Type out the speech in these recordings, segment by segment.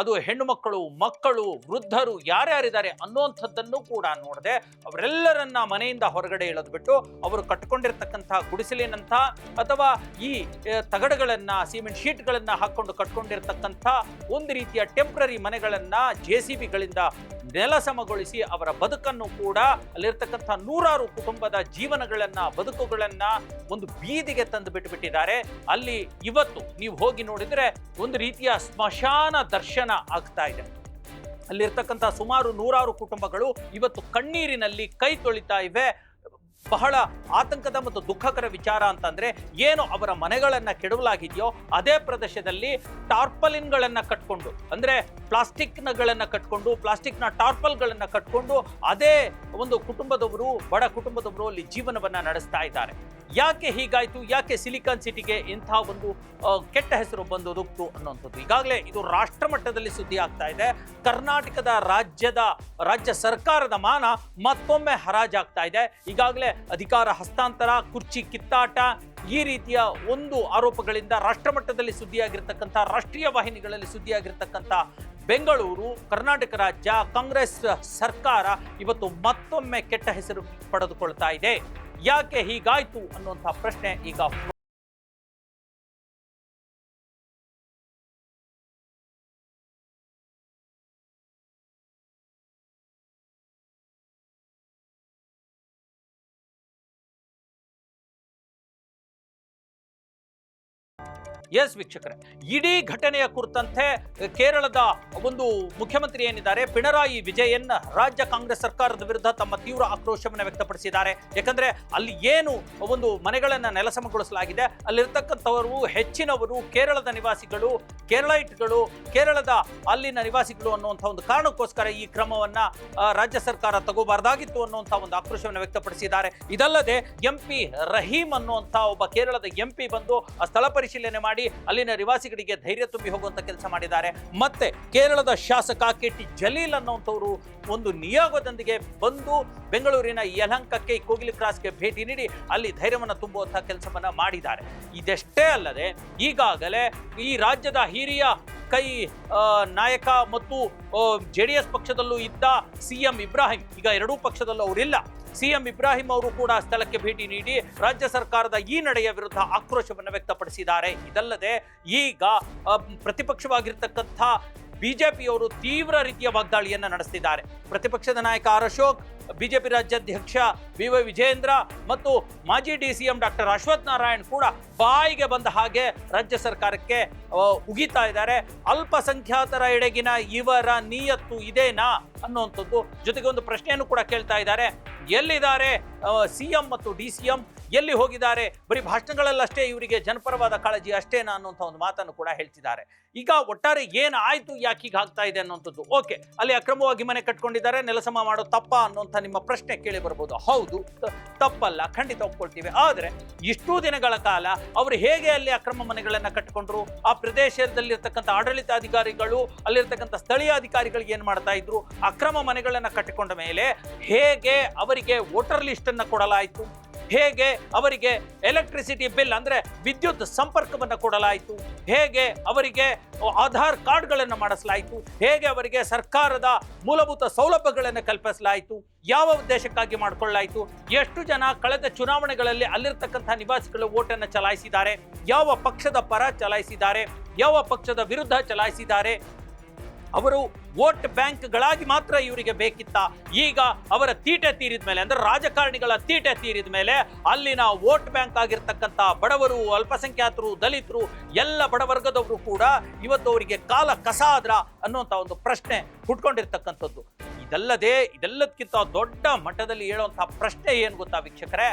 ಅದು ಹೆಣ್ಣು ಮಕ್ಕಳು ಮಕ್ಕಳು, ವೃದ್ಧರು ಯಾರ್ಯಾರಿದ್ದಾರೆ ಅನ್ನುವಂಥದ್ದನ್ನು ಕೂಡ ನೋಡದೆ, ಅವರೆಲ್ಲರನ್ನ ಮನೆಯಿಂದ ಹೊರಗಡೆ ಇಳಿದ್ಬಿಟ್ಟು ಅವರು ಕಟ್ಕೊಂಡಿರ್ತಕ್ಕಂಥ ಗುಡಿಸಲಿನಂಥ ಅಥವಾ ಈ ತಗಡುಗಳನ್ನ, ಸಿಮೆಂಟ್ ಶೀಟ್ಗಳನ್ನ ಹಾಕೊಂಡು ಕಟ್ಕೊಂಡಿರ್ತಕ್ಕಂಥ ಒಂದು ರೀತಿಯ ಟೆಂಪ್ರರಿ ಮನೆಗಳನ್ನ ಜೆ ಸಿ ಬಿಗಳಿಂದ ನೆಲಸಮಗೊಳಿಸಿ ಅವರ ಬದುಕನ್ನು ಕೂಡ ಅಲ್ಲಿರ್ತಕ್ಕಂಥ ನೂರಾರು ಕುಟುಂಬದ ಜೀವನಗಳನ್ನ, ಬದುಕುಗಳನ್ನ ಒಂದು ಬೀದಿಗೆ ತಂದು ಬಿಟ್ಟುಬಿಟ್ಟಿದ್ದಾರೆ. ಅಲ್ಲಿ ಇವತ್ತು ನೀವು ಹೋಗಿ ನೋಡಿದ್ರೆ ಒಂದು ರೀತಿಯ ಸ್ಮಶಾನ ದರ್ಶನ ಆಗ್ತಾ ಇದೆ. ಅಲ್ಲಿರ್ತಕ್ಕಂಥ ಸುಮಾರು ನೂರಾರು ಕುಟುಂಬಗಳು ಇವತ್ತು ಕಣ್ಣೀರಿನಲ್ಲಿ ಕೈ ತೊಳಿತಾ ಇವೆ. ಬಹಳ ಆತಂಕದ ಮತ್ತು ದುಃಖಕರ ವಿಚಾರ ಅಂತಂದ್ರೆ ಏನು ಅವರ ಮನೆಗಳನ್ನ ಕೆಡವಲಾಗಿದೆಯೋ ಅದೇ ಪ್ರದೇಶದಲ್ಲಿ ಟಾರ್ಪಲಿನ್ಗಳನ್ನ ಕಟ್ಕೊಂಡು, ಅಂದ್ರೆ ಪ್ಲಾಸ್ಟಿಕ್ನಗಳನ್ನ ಕಟ್ಕೊಂಡು, ಪ್ಲಾಸ್ಟಿಕ್ನ ಟಾರ್ಪಲ್ಗಳನ್ನ ಕಟ್ಕೊಂಡು ಅದೇ ಒಂದು ಕುಟುಂಬದವರು, ಬಡ ಕುಟುಂಬದವರು ಅಲ್ಲಿ ಜೀವನವನ್ನ ನಡೆಸ್ತಾ ಇದ್ದಾರೆ. ಯಾಕೆ ಹೀಗಾಯಿತು? ಯಾಕೆ ಸಿಲಿಕಾನ್ ಸಿಟಿಗೆ ಇಂಥ ಒಂದು ಕೆಟ್ಟ ಹೆಸರು ಬಂದೊದಕ್ತು ಅನ್ನುವಂಥದ್ದು ಈಗಾಗಲೇ ಇದು ರಾಷ್ಟ್ರ ಮಟ್ಟದಲ್ಲಿ ಸುದ್ದಿ ಆಗ್ತಾ ಇದೆ. ಕರ್ನಾಟಕದ ರಾಜ್ಯದ, ರಾಜ್ಯ ಸರ್ಕಾರದ ಮಾನ ಮತ್ತೊಮ್ಮೆ ಹರಾಜಾಗ್ತಾ ಇದೆ. ಈಗಾಗಲೇ ಅಧಿಕಾರ ಹಸ್ತಾಂತರ, ಕುರ್ಚಿ ಕಿತ್ತಾಟ, ಈ ರೀತಿಯ ಒಂದು ಆರೋಪಗಳಿಂದ ರಾಷ್ಟ್ರ ಮಟ್ಟದಲ್ಲಿ ಸುದ್ದಿಯಾಗಿರ್ತಕ್ಕಂಥ, ರಾಷ್ಟ್ರೀಯ ವಾಹಿನಿಗಳಲ್ಲಿ ಸುದ್ದಿಯಾಗಿರ್ತಕ್ಕಂಥ ಬೆಂಗಳೂರು, ಕರ್ನಾಟಕ ರಾಜ್ಯ, ಕಾಂಗ್ರೆಸ್ ಸರ್ಕಾರ ಇವತ್ತು ಮತ್ತೊಮ್ಮೆ ಕೆಟ್ಟ ಹೆಸರು ಪಡೆದುಕೊಳ್ತಾ ಇದೆ. ಯಾಕೆ ಹೀಗಾಯ್ತು ಅನ್ನುವಂಥ ಪ್ರಶ್ನೆ ಈಗ ಎಸ್ ವೀಕ್ಷಕರೇ, ಇಡೀ ಘಟನೆಯ ಕುರಿತಂತೆ ಕೇರಳದ ಒಂದು ಮುಖ್ಯಮಂತ್ರಿ ಏನಿದ್ದಾರೆ, ಪಿಣರಾಯಿ ವಿಜಯನ್ ರಾಜ್ಯ ಕಾಂಗ್ರೆಸ್ ಸರ್ಕಾರದ ವಿರುದ್ಧ ತಮ್ಮ ತೀವ್ರ ಆಕ್ರೋಶವನ್ನು ವ್ಯಕ್ತಪಡಿಸಿದ್ದಾರೆ. ಯಾಕಂದ್ರೆ ಅಲ್ಲಿ ಏನು ಒಂದು ಮನೆಗಳನ್ನು ನೆಲಸಮಗೊಳಿಸಲಾಗಿದೆ, ಅಲ್ಲಿರ್ತಕ್ಕಂಥವರು ಹೆಚ್ಚಿನವರು ಕೇರಳದ ನಿವಾಸಿಗಳು, ಕೇರಳೈಟ್ಗಳು, ಕೇರಳದ ಅಲ್ಲಿನ ನಿವಾಸಿಗಳು ಅನ್ನುವಂಥ ಒಂದು ಕಾರಣಕ್ಕೋಸ್ಕರ ಈ ಕ್ರಮವನ್ನ ರಾಜ್ಯ ಸರ್ಕಾರ ತಗೋಬಾರ್ದಾಗಿತ್ತು ಅನ್ನುವಂಥ ಒಂದು ಆಕ್ರೋಶವನ್ನು ವ್ಯಕ್ತಪಡಿಸಿದ್ದಾರೆ. ಇದಲ್ಲದೆ ಎಂ ಪಿ ರಹೀಂ ಅನ್ನುವಂಥ ಒಬ್ಬ ಕೇರಳದ ಎಂ ಪಿ ಬಂದು ಸ್ಥಳ ಪರಿಶೀಲನೆ ಮಾಡಿ ಅಲ್ಲಿನ ನಿವಾಸಿಗಳಿಗೆ ಧೈರ್ಯ ತುಂಬಿ ಹೋಗುವಂತ ಕೆಲಸ ಮಾಡಿದ್ದಾರೆ. ಮತ್ತೆ ಕೇರಳದ ಶಾಸಕ ಕೆ ಟಿ ಜಲೀಲ್ ಅನ್ನುವಂಥವರು ಒಂದು ನಿಯೋಗದೊಂದಿಗೆ ಬಂದು ಬೆಂಗಳೂರಿನ ಯಲಹಂಕಕ್ಕೆ ಕೋಗಿಲಿ ಕ್ರಾಸ್ಗೆ ಭೇಟಿ ನೀಡಿ ಅಲ್ಲಿ ಧೈರ್ಯವನ್ನು ತುಂಬುವಂಥ ಕೆಲಸವನ್ನ ಮಾಡಿದ್ದಾರೆ. ಇದೆಷ್ಟೇ ಅಲ್ಲದೆ ಈಗಾಗಲೇ ಈ ರಾಜ್ಯದ ಹಿರಿಯ ಕೈ ನಾಯಕ ಮತ್ತು ಜೆ ಡಿ ಎಸ್ ಪಕ್ಷದಲ್ಲೂ ಇದ್ದ ಸಿ ಎಂ ಇಬ್ರಾಹಿಂ. ಈಗ ಎರಡೂ ಪಕ್ಷದಲ್ಲೂ ಅವರಿಲ್ಲ. ಸಿ ಎಂ ಇಬ್ರಾಹಿಂ ಅವರು ಕೂಡ ಸ್ಥಳಕ್ಕೆ ಭೇಟಿ ನೀಡಿ ರಾಜ್ಯ ಸರ್ಕಾರದ ಈ ನಡೆಯ ವಿರುದ್ಧ ಆಕ್ರೋಶವನ್ನು ವ್ಯಕ್ತಪಡಿಸಿದ್ದಾರೆ. ಇದಲ್ಲದೆ ಈಗ ಪ್ರತಿಪಕ್ಷವಾಗಿರ್ತಕ್ಕಂಥ ಬಿಜೆಪಿಯವರು ತೀವ್ರ ರೀತಿಯ ವಾಗ್ದಾಳಿಯನ್ನು ನಡೆಸ್ತಿದ್ದಾರೆ. ಪ್ರತಿಪಕ್ಷದ ನಾಯಕ ಆರ್ ಅಶೋಕ್ ಬಿಜೆಪಿ ರಾಜ್ಯಾಧ್ಯಕ್ಷ ಬಿ ವೈ ವಿಜೇಂದ್ರ ಮತ್ತು ಮಾಜಿ D C M doctor Ashwath Narayan ಕೂಡ ಬಾಯಿಗೆ ಬಂದ ಹಾಗೆ ರಾಜ್ಯ ಸರ್ಕಾರಕ್ಕೆ ಉಗಿತಾ ಇದ್ದಾರೆ. ಅಲ್ಪಸಂಖ್ಯಾತರ ಎಡೆಗಿನ ಇವರ ನಿಯತ್ತು ಇದೇನಾ ಅನ್ನುವಂಥದ್ದು ಜೊತೆಗೆ ಒಂದು ಪ್ರಶ್ನೆಯನ್ನು ಕೂಡ ಕೇಳ್ತಾ ಇದ್ದಾರೆ. ಎಲ್ಲಿದ್ದಾರೆ? ಸಿ ಎಂ ಮತ್ತು ಡಿ ಸಿ ಎಂ ಎಲ್ಲಿ ಹೋಗಿದ್ದಾರೆ? ಬರೀ ಭಾಷಣಗಳಲ್ಲಷ್ಟೇ ಇವರಿಗೆ ಜನಪರವಾದ ಕಾಳಜಿ ಅಷ್ಟೇನಾ ಅನ್ನುವಂಥ ಒಂದು ಮಾತನ್ನು ಕೂಡ ಹೇಳ್ತಿದ್ದಾರೆ. ಈಗ ಒಟ್ಟಾರೆ ಏನಾಯಿತು ಯಾಕೆ ಹೀಗೆ ಆಗ್ತಾ ಇದೆ ಅನ್ನುವಂಥದ್ದು. ಓಕೆ, ಅಲ್ಲಿ ಅಕ್ರಮವಾಗಿ ಮನೆ ಕಟ್ಕೊಂಡಿದ್ದಾರೆ, ನೆಲಸಮ ಮಾಡೋ ತಪ್ಪ ಅನ್ನುವಂಥ ನಿಮ್ಮ ಪ್ರಶ್ನೆ ಕೇಳಿ ಬರ್ಬೋದು. ಹೌದು ತಪ್ಪಲ್ಲ, ಖಂಡಿತ ಒಪ್ಕೊಳ್ತೀವಿ. ಆದರೆ ಇಷ್ಟೂ ದಿನಗಳ ಕಾಲ ಅವರು ಹೇಗೆ ಅಲ್ಲಿ ಅಕ್ರಮ ಮನೆಗಳನ್ನು ಕಟ್ಟಿಕೊಂಡ್ರು ಆ ಪ್ರದೇಶದಲ್ಲಿರ್ತಕ್ಕಂಥ ಆಡಳಿತಾಧಿಕಾರಿಗಳು, ಅಲ್ಲಿರ್ತಕ್ಕಂಥ ಸ್ಥಳೀಯ ಅಧಿಕಾರಿಗಳಿಗೆ ಏನು ಮಾಡ್ತಾ ಇದ್ರು? ಅಕ್ರಮ ಮನೆಗಳನ್ನು ಕಟ್ಟಿಕೊಂಡ ಮೇಲೆ ಹೇಗೆ ಅವರಿಗೆ ವೋಟರ್ ಲಿಸ್ಟ್ ಅನ್ನು ಕೊಡಲಾಯಿತು. ಹೇಗೆ ಅವರಿಗೆ ಎಲೆಕ್ಟ್ರಿಸಿಟಿ ಬಿಲ್ ಅಂದ್ರೆ ವಿದ್ಯುತ್ ಸಂಪರ್ಕವನ್ನು ಕೊಡಲಾಯಿತು. ಹೇಗೆ ಅವರಿಗೆ ಆಧಾರ್ ಕಾರ್ಡ್ಗಳನ್ನು ಮಾಡಿಸಲಾಯಿತು. ಹೇಗೆ ಅವರಿಗೆ ಸರ್ಕಾರದ ಮೂಲಭೂತ ಸೌಲಭ್ಯಗಳನ್ನು ಕಲ್ಪಿಸಲಾಯಿತು. ಯಾವ ಉದ್ದೇಶಕ್ಕಾಗಿ ಮಾಡಿಕೊಳ್ಳಲಾಯಿತು. ಎಷ್ಟು ಜನ ಕಳೆದ ಚುನಾವಣೆಗಳಲ್ಲಿ ಅಲ್ಲಿರ್ತಕ್ಕಂಥ ನಿವಾಸಿಗಳು ಓಟನ್ನು ಚಲಾಯಿಸಿದ್ದಾರೆ. ಯಾವ ಪಕ್ಷದ ಪರ ಚಲಾಯಿಸಿದ್ದಾರೆ. ಯಾವ ಪಕ್ಷದ ವಿರುದ್ಧ ಚಲಾಯಿಸಿದ್ದಾರೆ. ಅವರು ವೋಟ್ ಬ್ಯಾಂಕ್ಗಳಾಗಿ ಮಾತ್ರ ಇವರಿಗೆ ಬೇಕಿತ್ತ. ಈಗ ಅವರ ತೀಟೆ ತೀರಿದ ಮೇಲೆ, ಅಂದ್ರೆ ರಾಜಕಾರಣಿಗಳ ತೀಟೆ ತೀರಿದ ಮೇಲೆ ಅಲ್ಲಿನ ವೋಟ್ ಬ್ಯಾಂಕ್ ಆಗಿರ್ತಕ್ಕಂಥ ಬಡವರು, ಅಲ್ಪಸಂಖ್ಯಾತರು, ದಲಿತರು, ಎಲ್ಲ ಬಡವರ್ಗದವರು ಕೂಡ ಇವತ್ತು ಅವರಿಗೆ ಕಾಲ ಕಸಾದ್ರ ಅನ್ನುವಂಥ ಒಂದು ಪ್ರಶ್ನೆ ಹುಟ್ಕೊಂಡಿರ್ತಕ್ಕಂಥದ್ದು. ಇದಲ್ಲದೆ ಇದೆಲ್ಲದಕ್ಕಿಂತ ದೊಡ್ಡ ಮಟ್ಟದಲ್ಲಿ ಹೇಳುವಂಥ ಪ್ರಶ್ನೆ ಏನು ಗೊತ್ತಾ ವೀಕ್ಷಕರೇ?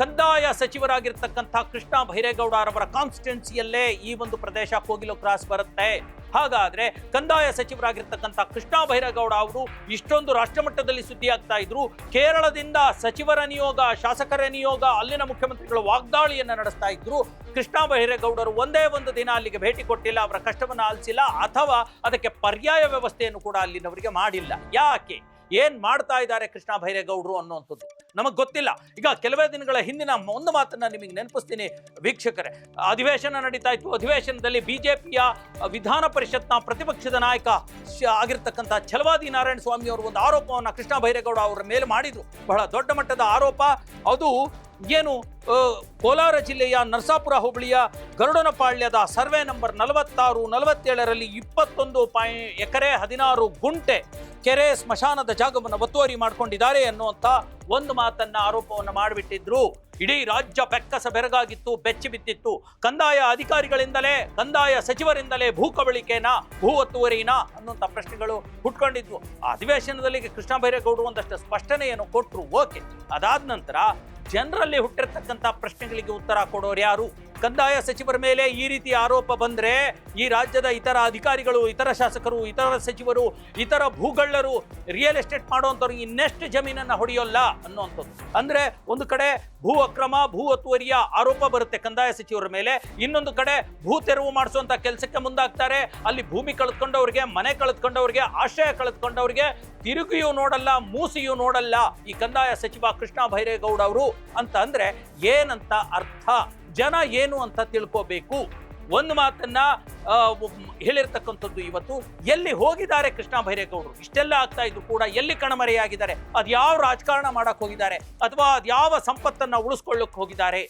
ಕಂದಾಯ ಸಚಿವರಾಗಿರ್ತಕ್ಕಂಥ ಕೃಷ್ಣ ಬೈರೇಗೌಡರವರ ಕಾನ್ಸ್ಟಿಟ್ಯೂನ್ಸಿಯಲ್ಲೇ ಈ ಒಂದು ಪ್ರದೇಶ ಕೋಗಿಲು ಕ್ರಾಸ್ ಬರುತ್ತೆ. ಹಾಗಾದ್ರೆ ಕಂದಾಯ ಸಚಿವರಾಗಿರ್ತಕ್ಕಂಥ ಕೃಷ್ಣ ಭೈರೇಗೌಡ ಅವರು ಇಷ್ಟೊಂದು ರಾಷ್ಟ್ರಮಟ್ಟದಲ್ಲಿ ಸುದ್ದಿ ಆಗ್ತಾ ಇದ್ರು. ಕೇರಳದಿಂದ ಸಚಿವರ ನಿಯೋಗ, ಶಾಸಕರ ನಿಯೋಗ, ಅಲ್ಲಿನ ಮುಖ್ಯಮಂತ್ರಿಗಳು ವಾಗ್ದಾಳಿಯನ್ನ ನಡೆಸ್ತಾ ಇದ್ರು. ಕೃಷ್ಣ ಭೈರೇಗೌಡರು ಒಂದೇ ಒಂದು ದಿನ ಅಲ್ಲಿಗೆ ಭೇಟಿ ಕೊಟ್ಟಿಲ್ಲ, ಅವರ ಕಷ್ಟವನ್ನು ಆಲಿಸಿಲ್ಲ, ಅಥವಾ ಅದಕ್ಕೆ ಪರ್ಯಾಯ ವ್ಯವಸ್ಥೆಯನ್ನು ಕೂಡ ಅಲ್ಲಿನವರಿಗೆ ಮಾಡಿಲ್ಲ. ಯಾಕೆ? ಏನ್ ಮಾಡ್ತಾ ಇದ್ದಾರೆ ಕೃಷ್ಣ ಬೈರೇಗೌಡರು ಅನ್ನುವಂಥದ್ದು? ನಮಗೆ ಗೊತ್ತಿಲ್ಲ. ಈಗ ಕೆಲವೇ ದಿನಗಳ ಹಿಂದಿನ ಒಂದು ಮಾತನ್ನ ನಿಮಗೆ ನೆನಪಿಸ್ತೀನಿ ವೀಕ್ಷಕರೇ. ಅಧಿವೇಶನ ನಡೀತಾ ಇತ್ತು. ಅಧಿವೇಶನದಲ್ಲಿ ಬಿಜೆಪಿಯ ವಿಧಾನ ಪರಿಷತ್ನ ಪ್ರತಿಪಕ್ಷದ ನಾಯಕ ಆಗಿರ್ತಕ್ಕಂಥ ಛಲವಾದಿ ನಾರಾಯಣ ಸ್ವಾಮಿ ಅವರು ಒಂದು ಆರೋಪವನ್ನು ಕೃಷ್ಣ ಬೈರೇಗೌಡ ಅವರ ಮೇಲೆ ಮಾಡಿದ್ರು. ಬಹಳ ದೊಡ್ಡ ಮಟ್ಟದ ಆರೋಪ. ಅದು ಏನು ಕೋಲಾರ ಜಿಲ್ಲೆಯ ನರಸಾಪುರ ಹೋಬಳಿಯ ಗರುಡನಪಾಳ್ಯದ ಸರ್ವೆ ನಂಬರ್ ನಲವತ್ತಾರು ನಲವತ್ತೇಳರಲ್ಲಿ ಇಪ್ಪತ್ತೊಂದು ಪಾಯಿ ಎಕರೆ ಹದಿನಾರು ಗುಂಟೆ ಕೆರೆ ಸ್ಮಶಾನದ ಜಾಗವನ್ನು ಒತ್ತುವರಿ ಮಾಡ್ಕೊಂಡಿದ್ದಾರೆ ಅನ್ನುವಂಥ ಒಂದು ಮಾತನ್ನ ಆರೋಪವನ್ನು ಮಾಡಿಬಿಟ್ಟಿದ್ರು. ಇಡೀ ರಾಜ್ಯ ಬೆಕ್ಕಸ ಬೆರಗಾಗಿತ್ತು, ಬೆಚ್ಚಿ ಬಿದ್ದಿತ್ತು. ಕಂದಾಯ ಅಧಿಕಾರಿಗಳಿಂದಲೇ, ಕಂದಾಯ ಸಚಿವರಿಂದಲೇ ಭೂ ಕಬಳಿಕೆನ, ಭೂ ಒತ್ತುವರಿನ ಅನ್ನುವಂಥ ಪ್ರಶ್ನೆಗಳು ಹುಟ್ಕೊಂಡಿದ್ವು. ಆ ಅಧಿವೇಶನದಲ್ಲಿ ಕೃಷ್ಣ ಬೈರೇಗೌಡರು ಒಂದಷ್ಟು ಸ್ಪಷ್ಟನೆಯನ್ನು ಕೊಟ್ಟರು ಓಕೆ. ಅದಾದ ನಂತರ ಜನರಲ್ಲಿ ಹುಟ್ಟಿರ್ತಕ್ಕಂಥ ಪ್ರಶ್ನೆಗಳಿಗೆ ಉತ್ತರ ಕೊಡೋರು ಯಾರು? ಕಂದಾಯ ಸಚಿವರ ಮೇಲೆ ಈ ರೀತಿ ಆರೋಪ ಬಂದ್ರೆ ಈ ರಾಜ್ಯದ ಇತರ ಅಧಿಕಾರಿಗಳು, ಇತರ ಶಾಸಕರು, ಇತರ ಸಚಿವರು, ಇತರ ಭೂಗಳ್ಳರು ರಿಯಲ್ ಎಸ್ಟೇಟ್ ಮಾಡುವಂಥವ್ರು ಇನ್ನೆಷ್ಟು ಜಮೀನನ್ನು ಹೊಡೆಯೋಲ್ಲ ಅನ್ನುವಂಥದ್ದು. ಅಂದ್ರೆ ಒಂದು ಕಡೆ ಭೂ ಅಕ್ರಮ, ಭೂ ಒತ್ತುವರಿಯ ಆರೋಪ ಬರುತ್ತೆ ಕಂದಾಯ ಸಚಿವರ ಮೇಲೆ. ಇನ್ನೊಂದು ಕಡೆ ಭೂ ತೆರವು ಮಾಡಿಸುವಂಥ ಕೆಲಸಕ್ಕೆ ಮುಂದಾಗ್ತಾರೆ. ಅಲ್ಲಿ ಭೂಮಿ ಕಳೆದುಕೊಂಡವ್ರಿಗೆ, ಮನೆ ಕಳೆದುಕೊಂಡವ್ರಿಗೆ, ಆಶ್ರಯ ಕಳೆದುಕೊಂಡವ್ರಿಗೆ ತಿರುಗಿಯೂ ನೋಡಲ್ಲ, ಮೂಸಿಯೂ ನೋಡಲ್ಲ ಈ ಕಂದಾಯ ಸಚಿವ ಕೃಷ್ಣ ಬೈರೇಗೌಡ ಅವರು ಅಂತ ಅಂದರೆ ಏನಂತ ಅರ್ಥ? ಜನ ಏನು ಅಂತ ತಿಳ್ಕೋಬೇಕು. ಒಂದು ಮಾತನ್ನ ಹೇಳಿರ್ತಕ್ಕಂಥದ್ದು ಇವತ್ತು, ಎಲ್ಲಿ ಹೋಗಿದ್ದಾರೆ ಕೃಷ್ಣ ಬೈರೇಗೌಡರು ಇಷ್ಟೆಲ್ಲ ಆಗ್ತಾ ಇದ್ರು ಕೂಡ ಎಲ್ಲಿ ಕಣಮರೆಯಾಗಿದ್ದಾರೆ? ಅದ್ ಯಾವ ರಾಜಕಾರಣ ಮಾಡಕ್ ಹೋಗಿದ್ದಾರೆ? ಅಥವಾ ಅದ್ ಯಾವ ಸಂಪತ್ತನ್ನ ಉಳಿಸ್ಕೊಳ್ಳಕ್ ಹೋಗಿದ್ದಾರೆ?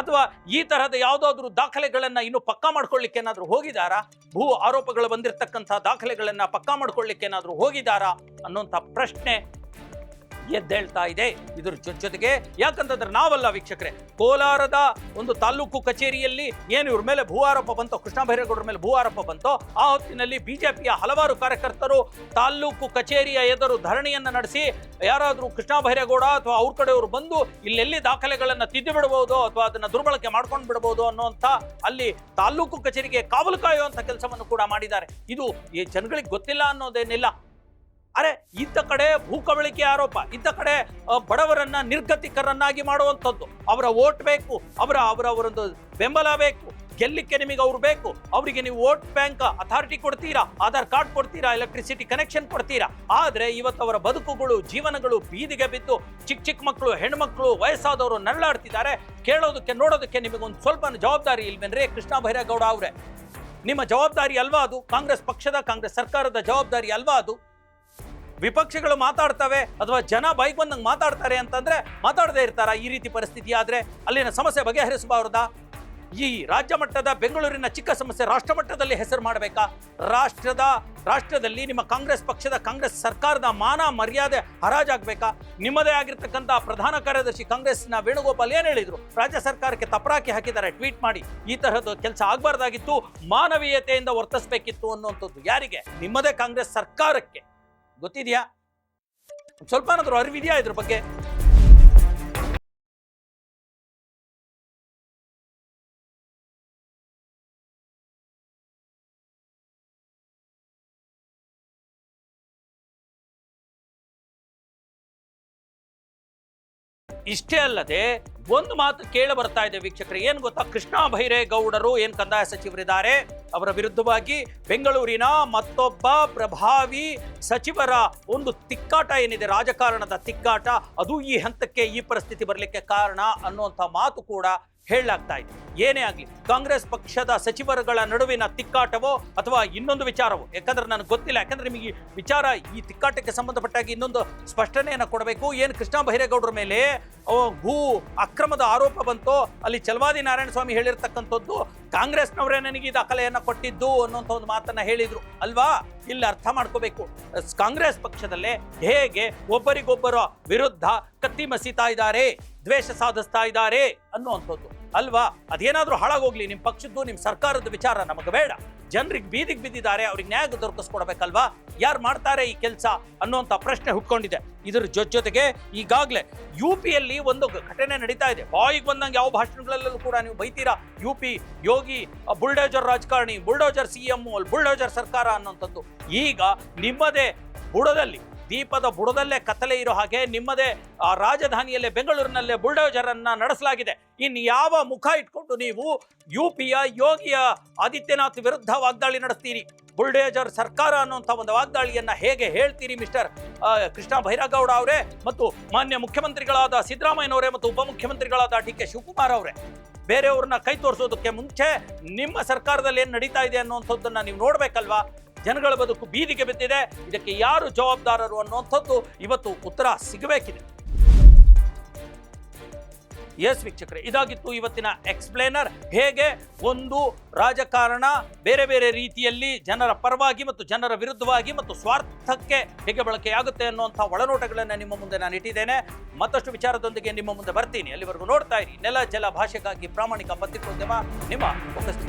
ಅಥವಾ ಈ ತರಹದ ಯಾವುದಾದ್ರೂ ದಾಖಲೆಗಳನ್ನ ಇನ್ನು ಪಕ್ಕಾ ಮಾಡ್ಕೊಳ್ಳಿಕ್ಕೆ ಏನಾದರೂ ಹೋಗಿದಾರಾ ಭೂ ಆರೋಪಗಳು ಬಂದಿರತಕ್ಕಂಥ ದಾಖಲೆಗಳನ್ನ ಪಕ್ಕಾ ಮಾಡ್ಕೊಳ್ಳಿಕ್ಕೆ ಏನಾದರೂ ಹೋಗಿದಾರಾ ಅನ್ನುವಂಥ ಪ್ರಶ್ನೆ ಎದ್ದೇಳ್ತಾ ಇದೆ. ಇದ್ರ ಜೊತೆಗೆ ಯಾಕಂತಂದ್ರೆ ನಾವಲ್ಲ ವೀಕ್ಷಕರೇ, ಕೋಲಾರದ ಒಂದು ತಾಲೂಕು ಕಚೇರಿಯಲ್ಲಿ ಏನು ಇವ್ರ ಮೇಲೆ ಭೂ ಆರೋಪ ಬಂತೋ, ಕೃಷ್ಣ ಬೈರೇಗೌಡರ ಮೇಲೆ ಭೂ ಆರೋಪ ಬಂತೋ, ಆ ಹೊತ್ತಿನಲ್ಲಿ ಬಿಜೆಪಿಯ ಹಲವಾರು ಕಾರ್ಯಕರ್ತರು ತಾಲೂಕು ಕಚೇರಿಯ ಎದುರು ಧರಣಿಯನ್ನು ನಡೆಸಿ, ಯಾರಾದರೂ ಕೃಷ್ಣ ಬೈರೇಗೌಡ ಅಥವಾ ಅವ್ರ ಕಡೆಯವರು ಬಂದು ಇಲ್ಲೆಲ್ಲಿ ದಾಖಲೆಗಳನ್ನು ತಿದ್ದು ಬಿಡಬಹುದು ಅಥವಾ ಅದನ್ನು ದುರ್ಬಳಕೆ ಮಾಡ್ಕೊಂಡು ಬಿಡಬಹುದು ಅನ್ನುವಂಥ ಅಲ್ಲಿ ತಾಲೂಕು ಕಚೇರಿಗೆ ಕಾವಲು ಕಾಯುವಂಥ ಕೆಲಸವನ್ನು ಕೂಡ ಮಾಡಿದ್ದಾರೆ. ಇದು ಈ ಜನಗಳಿಗೆ ಗೊತ್ತಿಲ್ಲ ಅನ್ನೋದೇನಿಲ್ಲ. ಅರೆ ಇದ್ದ ಕಡೆ ಭೂಕಬಳಿಕೆ ಆರೋಪ ಇದ್ದ ಕಡೆ ಬಡವರನ್ನ ನಿರ್ಗತಿಕರನ್ನಾಗಿ ಮಾಡುವಂಥದ್ದು. ಅವರ ಓಟ್ ಬೇಕು, ಅವರ ಅವರ ಅವರೊಂದು ಬೆಂಬಲ ಬೇಕು, ಗೆಲ್ಲಿಕ್ಕೆ ನಿಮಗೆ ಅವ್ರು ಬೇಕು, ಅವರಿಗೆ ನೀವು ವೋಟ್ ಬ್ಯಾಂಕ್ ಅಥಾರಿಟಿ ಕೊಡ್ತೀರಾ, ಆಧಾರ್ ಕಾರ್ಡ್ ಕೊಡ್ತೀರಾ, ಎಲೆಕ್ಟ್ರಿಸಿಟಿ ಕನೆಕ್ಷನ್ ಕೊಡ್ತೀರಾ. ಆದರೆ ಇವತ್ತು ಅವರ ಬದುಕುಗಳು, ಜೀವನಗಳು ಬೀದಿಗೆ ಬಿದ್ದು ಚಿಕ್ಕ ಚಿಕ್ಕ ಮಕ್ಕಳು ಹೆಣ್ಮಕ್ಳು ವಯಸ್ಸಾದವರು ನರಳಾಡ್ತಿದ್ದಾರೆ. ಕೇಳೋದಕ್ಕೆ, ನೋಡೋದಕ್ಕೆ ನಿಮಗೊಂದು ಸ್ವಲ್ಪ ಜವಾಬ್ದಾರಿ ಇಲ್ವೇನ್ರಿ ಕೃಷ್ಣ ಬೈರೇಗೌಡ ಅವರೇ? ನಿಮ್ಮ ಜವಾಬ್ದಾರಿ ಅಲ್ವಾ ಅದು? ಕಾಂಗ್ರೆಸ್ ಪಕ್ಷದ, ಕಾಂಗ್ರೆಸ್ ಸರ್ಕಾರದ ಜವಾಬ್ದಾರಿ ಅಲ್ವಾ ಅದು? ವಿಪಕ್ಷಗಳು ಮಾತಾಡ್ತವೆ ಅಥವಾ ಜನ ಬೈಕ್ ಬಂದಂಗೆ ಮಾತಾಡ್ತಾರೆ ಅಂತಂದ್ರೆ ಮಾತಾಡದೇ ಇರ್ತಾರ ಈ ರೀತಿ ಪರಿಸ್ಥಿತಿ ಆದ್ರೆ ಅಲ್ಲಿನ ಸಮಸ್ಯೆ ಬಗೆಹರಿಸಬಾರ್ದ ಈ ರಾಜ್ಯ ಮಟ್ಟದ ಬೆಂಗಳೂರಿನ ಚಿಕ್ಕ ಸಮಸ್ಯೆ ರಾಷ್ಟ್ರ ಮಟ್ಟದಲ್ಲಿ ಹೆಸರು ಮಾಡಬೇಕಾ? ರಾಷ್ಟ್ರದ, ರಾಷ್ಟ್ರದಲ್ಲಿ ನಿಮ್ಮ ಕಾಂಗ್ರೆಸ್ ಪಕ್ಷದ ಕಾಂಗ್ರೆಸ್ ಸರ್ಕಾರದ ಮಾನ ಮರ್ಯಾದೆ ಹರಾಜಾಗಬೇಕಾ? ನಿಮ್ಮದೇ ಆಗಿರ್ತಕ್ಕಂಥ ಪ್ರಧಾನ ಕಾರ್ಯದರ್ಶಿ ಕಾಂಗ್ರೆಸ್ನ ವೇಣುಗೋಪಾಲ್ ಏನು ಹೇಳಿದರು? ರಾಜ್ಯ ಸರ್ಕಾರಕ್ಕೆ ತಪರಾಕಿ ಹಾಕಿದ್ದಾರೆ, ಟ್ವೀಟ್ ಮಾಡಿ. ಈ ತರಹದ ಕೆಲಸ ಆಗಬಾರ್ದಾಗಿತ್ತು, ಮಾನವೀಯತೆಯಿಂದ ವರ್ತಿಸಬೇಕಿತ್ತು ಅನ್ನುವಂಥದ್ದು ಯಾರಿಗೆ? ನಿಮ್ಮದೇ ಕಾಂಗ್ರೆಸ್ ಸರ್ಕಾರಕ್ಕೆ. ಗೊತ್ತಿದೆಯಾ? ಸ್ವಲ್ಪನಾದರೂ ಅರಿವಿದೆಯಾ ಇದ್ರ ಬಗ್ಗೆ? ಇಷ್ಟೇ ಅಲ್ಲದೆ ಒಂದು ಮಾತು ಕೇಳ ಬರ್ತಾ ಇದೆ ವೀಕ್ಷಕರು, ಏನ್ ಗೊತ್ತಾ? ಕೃಷ್ಣ ಭೈರೇಗೌಡರು ಏನ್ ಕಂದಾಯ ಸಚಿವರಿದ್ದಾರೆ? ಅವರ ವಿರುದ್ಧವಾಗಿ ಬೆಂಗಳೂರಿನ ಮತ್ತೊಬ್ಬ ಪ್ರಭಾವಿ ಸಚಿವರ ಒಂದು ತಿಕ್ಕಾಟ ಏನಿದೆ, ರಾಜಕಾರಣದ ತಿಕ್ಕಾಟ, ಅದು ಈ ಹಂತಕ್ಕೆ ಈ ಪರಿಸ್ಥಿತಿ ಬರಲಿಕ್ಕೆ ಕಾರಣ ಅನ್ನುವಂಥ ಮಾತು ಕೂಡ ಹೇಳಲಾಗ್ತಾ ಇದೆ. ಏನೇ ಆಗಲಿ, ಕಾಂಗ್ರೆಸ್ ಪಕ್ಷದ ಸಚಿವರುಗಳ ನಡುವಿನ ತಿಕ್ಕಾಟವೋ ಅಥವಾ ಇನ್ನೊಂದು ವಿಚಾರವೋ, ಯಾಕಂದ್ರೆ ನನಗೆ ಗೊತ್ತಿಲ್ಲ, ಯಾಕಂದ್ರೆ ನಿಮಗೆ ಈ ವಿಚಾರ ಈ ತಿಕ್ಕಾಟಕ್ಕೆ ಸಂಬಂಧಪಟ್ಟಾಗಿ ಇನ್ನೊಂದು ಸ್ಪಷ್ಟನೆಯನ್ನು ಕೊಡಬೇಕು. ಏನು ಕೃಷ್ಣ ಬೈರೇಗೌಡರ ಮೇಲೆ ಭೂ ಅಕ್ರಮದ ಆರೋಪ ಬಂತೋ, ಅಲ್ಲಿ ಚಲವಾದಿ ನಾರಾಯಣ ಸ್ವಾಮಿ ಹೇಳಿರ್ತಕ್ಕಂಥದ್ದು, ಕಾಂಗ್ರೆಸ್ನವರೇ ನನಗೆ ಈ ದಾಖಲೆಯನ್ನು ಕೊಟ್ಟಿದ್ದು ಅನ್ನುವಂಥ ಒಂದು ಮಾತನ್ನು ಹೇಳಿದರು. ಅಲ್ವಾ? ಇಲ್ಲಿ ಅರ್ಥ ಮಾಡ್ಕೋಬೇಕು. ಕಾಂಗ್ರೆಸ್ ಪಕ್ಷದಲ್ಲೇ ಹೇಗೆ ಒಬ್ಬರಿಗೊಬ್ಬರ ವಿರುದ್ಧ ಕತ್ತಿ ಮಸೀತಾ ಇದ್ದಾರೆ, ದ್ವೇಷ ಸಾಧಿಸ್ತಾ ಇದ್ದಾರೆ ಅನ್ನುವಂಥದ್ದು. ಅಲ್ವಾ? ಅದೇನಾದ್ರೂ ಹಾಳಾಗೋಗ್ಲಿ ನಿಮ್ಮ ಪಕ್ಷದ್ದು ನಿಮ್ಮ ಸರ್ಕಾರದ ವಿಚಾರ ನಮಗೆ ಬೇಡ. ಜನರಿಗೆ ಬೀದಿಗೆ ಬಿದ್ದಿದ್ದಾರೆ, ಅವ್ರಿಗೆ ನ್ಯಾಯ ದೊರಕಿಸ್ಕೊಡ್ಬೇಕಲ್ವಾ? ಯಾರು ಮಾಡ್ತಾರೆ ಈ ಕೆಲಸ ಅನ್ನುವಂಥ ಪ್ರಶ್ನೆ ಹುಟ್ಕೊಂಡಿದೆ. ಇದ್ರ ಜೊತೆ ಜೊತೆಗೆ ಈಗಾಗಲೇ ಯು ಪಿಯಲ್ಲಿ ಒಂದು ಘಟನೆ ನಡೀತಾ ಇದೆ. ಬಾಯಿಗೆ ಬಂದಂಗೆ ಯಾವ ಭಾಷಣಗಳಲ್ಲೂ ಕೂಡ ನೀವು ಬೈತೀರಾ? ಯು ಪಿ ಯೋಗಿ ಬುಲ್ಡೋಜರ್ ರಾಜಕಾರಣಿ, ಬುಲ್ಡೋಜರ್ ಸಿ ಎಂ ಬುಲ್ಡೋಜರ್ ಸರ್ಕಾರ ಅನ್ನುವಂಥದ್ದು. ಈಗ ನಿಮ್ಮದೇ ಬುಡದಲ್ಲಿ ದೀಪದ ಬುಡದಲ್ಲೇ ಕತ್ತಲೆ ಇರೋ ಹಾಗೆ ನಿಮ್ಮದೇ ರಾಜಧಾನಿಯಲ್ಲೇ ಬೆಂಗಳೂರಿನಲ್ಲೇ ಬುಲ್ಡೋಜರ್ ಅನ್ನ ನಡೆಸಲಾಗಿದೆ. ಇನ್ನು ಯಾವ ಮುಖ ಇಟ್ಕೊಂಡು ನೀವು ಯು ಪಿಯ ಯೋಗಿಯ ಆದಿತ್ಯನಾಥ್ ವಿರುದ್ಧ ವಾಗ್ದಾಳಿ ನಡೆಸ್ತೀರಿ? ಬುಲ್ಡೇಜರ್ ಸರ್ಕಾರ ಅನ್ನುವಂಥ ಒಂದು ವಾಗ್ದಾಳಿಯನ್ನ ಹೇಗೆ ಹೇಳ್ತೀರಿ ಮಿಸ್ಟರ್ ಕೃಷ್ಣ ಬೈರಾಗೌಡ ಅವರೇ ಮತ್ತು ಮಾನ್ಯ ಮುಖ್ಯಮಂತ್ರಿಗಳಾದ ಸಿದ್ದರಾಮಯ್ಯನವರೇ ಮತ್ತು ಉಪಮುಖ್ಯಮಂತ್ರಿಗಳಾದ ಡಿ ಕೆ ಶಿವಕುಮಾರ್ ಅವರೇ? ಬೇರೆಯವ್ರನ್ನ ಕೈ ತೋರಿಸೋದಕ್ಕೆ ಮುಂಚೆ ನಿಮ್ಮ ಸರ್ಕಾರದಲ್ಲಿ ಏನು ನಡೀತಾ ಇದೆ ಅನ್ನುವಂಥದ್ದನ್ನು ನೀವು ನೋಡ್ಬೇಕಲ್ವಾ? ಜನಗಳ ಬದುಕು ಬೀದಿಗೆ ಬಿದ್ದಿದೆ. ಇದಕ್ಕೆ ಯಾರು ಜವಾಬ್ದಾರರು ಅನ್ನುವಂಥದ್ದು ಇವತ್ತು ಉತ್ತರ ಸಿಗಬೇಕಿದೆ. ಎಸ್ ವೀಕ್ಷಕರೇ, ಇದಾಗಿತ್ತು ಇವತ್ತಿನ ಎಕ್ಸ್ಪ್ಲೇನರ್. ಹೇಗೆ? ಒಂದು ರಾಜಕಾರಣ ಬೇರೆ ಬೇರೆ ರೀತಿಯಲ್ಲಿ ಜನರ ಪರವಾಗಿ ಮತ್ತು ಜನರ ವಿರುದ್ಧವಾಗಿ ಮತ್ತು ಸ್ವಾರ್ಥಕ್ಕೆ ಹೇಗೆ ಬಳಕೆಯಾಗುತ್ತೆ ಅನ್ನುವಂಥ ಒಳನೋಟಗಳನ್ನು ನಿಮ್ಮ ಮುಂದೆ ನಾನು ಇಟ್ಟಿದ್ದೇನೆ. ಮತ್ತಷ್ಟು ವಿಚಾರದೊಂದಿಗೆ ನಿಮ್ಮ ಮುಂದೆ ಬರ್ತೀನಿ. ಅಲ್ಲಿವರೆಗೂ ನೋಡ್ತಾ ಇರಿ. ನೆಲ, ಜಲ, ಭಾಷೆಗಾಗಿ ಪ್ರಾಮಾಣಿಕ ಪತ್ರಿಕೋದ್ಯಮ. ನಿಮ್ಮ ಫೋಕಸ್